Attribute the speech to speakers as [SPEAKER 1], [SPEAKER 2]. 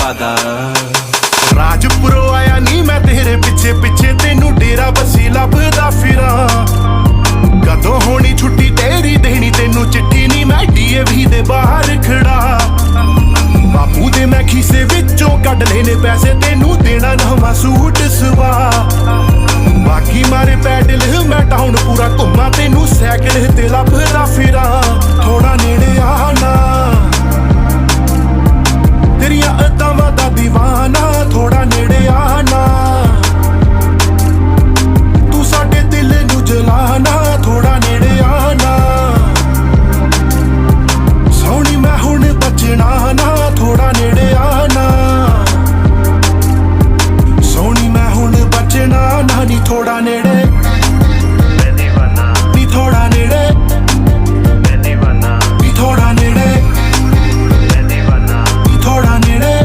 [SPEAKER 1] ਵਾਦਾ
[SPEAKER 2] ਰਾਜਪੁਰੋਂ ਆਇਆ ਨਹੀਂ ਮੈਂ ਤੇਰੇ ਪਿੱਛੇ ਪਿੱਛੇ, ਤੈਨੂੰ ਡੇਰਾ ਬਸੀ ਲੱਭਦਾ ਫਿਰਾਂ। ਕਦੋਂ ਹੋਣੀ ਛੁੱਟੀ ਤੇਰੀ ਦੇਣੀ, ਤੈਨੂੰ ਚਿੱਠੀ ਨਹੀਂ ਮੈਂ ਡੀਏਵੀ ਦੇ ਬਾਹਰ ਖੜਾ। ਬਾਪੂ ਦੇ ਮੈਂ ਖੀਸੇ ਵਿੱਚੋਂ ਕੱਢ ਲੈਨੇ ਪੈਸੇ, ਤੈਨੂੰ ਦੇਣਾ ਨਵਾਂ ਸੂਟ ਸਵਾ। ਬਾਕੀ ਮਾਰੇ ਪੈਡਲ, ਮੈਂ ਟਾਊਨ ਪੂਰਾ ਘੁੰਮਾ, ਤੈਨੂੰ ਸਾਈਕਲ ਤੇ ਲੱਭਦਾ